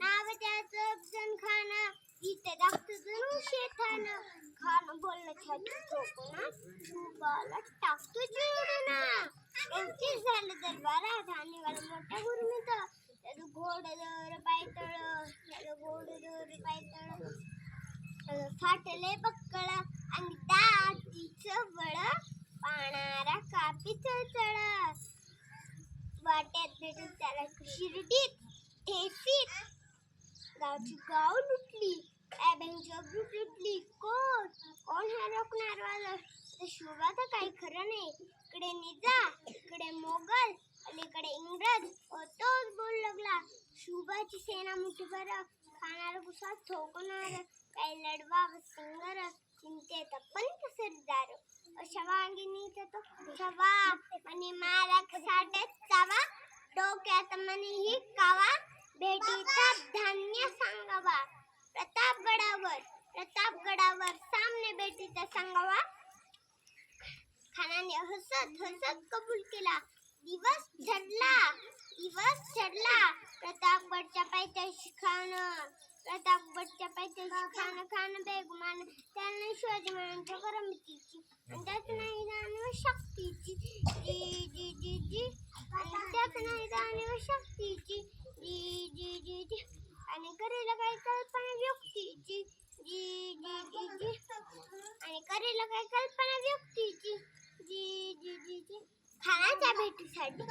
नाव त्याचं जण खान इथे दाखत जणू शेतान खान बोलणं छाती ठोकून शुभाला टाकतो चिरडून एवढी झालं दरबारात आणि मला मोठा तर. त्याचं घोड दर पायतळ. त्याचं घोड दर पायतळ. फाटले बक्कळ. आणि दातीचं बळ पाणारा कापी चळचळ वाट्यात भेटून त्याला शिर्डीत ठेसीत. गावची गाव लुटली. Bank group लुटली. कोण? कोण हा रोखणार वाला तर काही खरं नाही. इकडे निजा इकडे मोगल अलीकडे इंग्रज. होतोच तोच बोल लागला. शुभाची सेना मुठीभर खाणार गुसा ठोकणार काही लढवा सिंगर चिंते पण सरदार अशा वांगिनीचा तो शवा आणि मारा साठे चावा डोक्यात मनी ही कावा. भेटीचा सांगावा? खानाने हसत हसत कबूल केला. दिवस चढला. दिवस चढला. प्रतापगडच्या पायथ्याशी खान प्रतापगडच्या पायथ्याशी खान खान बेगमान त्याने शिवाजी महाराजांच्या करमतीची आणि त्यात नाही जाणीव शक्तीची. जी जी जी जी. आणि त्यात नाही जाणीव शक्तीची. खानाच्या भेटीसाठी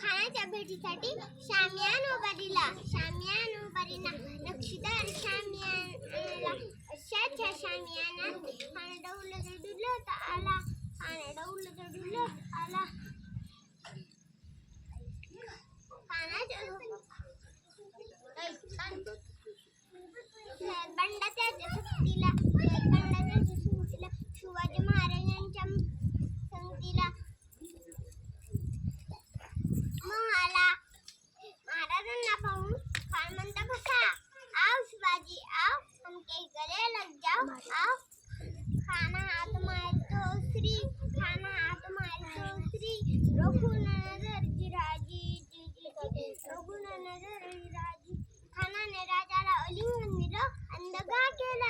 खानाच्या भेटीसाठी शामियान उभारीला शामियान उभारीला नक्षीदार शामियान अशाच्या शामियानात खाना डौल डुलत आला राजाला अलिंगन दिलं आणि दगा केला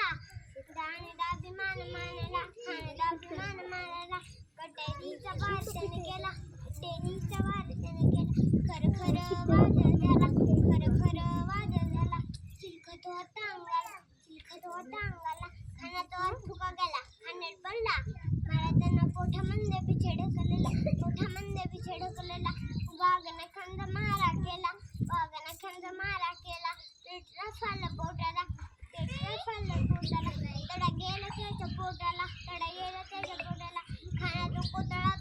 दाने दाभिमान मानला खाने दाभिमान मानला कटेरीचा वाद त्याने केला कटेरीचा वाद त्याने केला खर खर वादळ झाला खर खर वादळ झाला चिलखत होता अंगाला चिलखत होता अंगाला खानाचा वर फुका गेला खाण्यात बनला त्यांना पोठा मंदे पिछे ढकललेला पोठा मंदे पिछे ढकलला वाघने खंद मारा केला पोटाला. त्याला गेलं त्याच्या पोटाला. गेलं त्याच्या पोटाला. खाण्याचा कोतळा